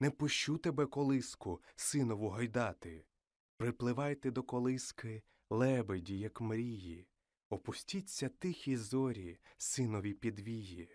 не пущу тебе колиску, синову гойдати. Припливайте до колиски, лебеді, як мрії, опустіться тихі зорі, синові підвії.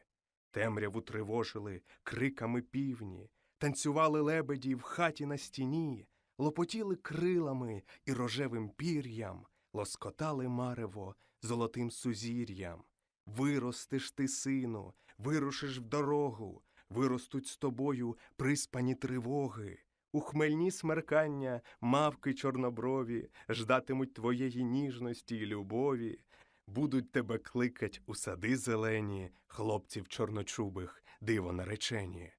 Темряву тривожили криками півні, танцювали лебеді в хаті на стіні, лопотіли крилами і рожевим пір'ям, лоскотали марево золотим сузір'ям. Виростеш ти, сину, вирушиш в дорогу, виростуть з тобою приспані тривоги. У хмельні смеркання мавки чорноброві ждатимуть твоєї ніжності й любові, будуть тебе кликать у сади зелені, хлопців чорночубих, диво наречені.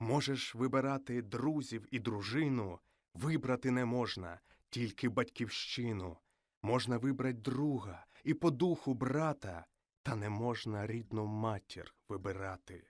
Можеш вибирати друзів і дружину, вибрати не можна, тільки батьківщину. Можна вибрать друга і по духу брата, та не можна рідну матір вибирати.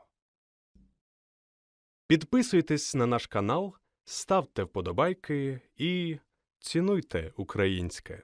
Підписуйтесь на наш канал, ставте вподобайки і цінуйте українське.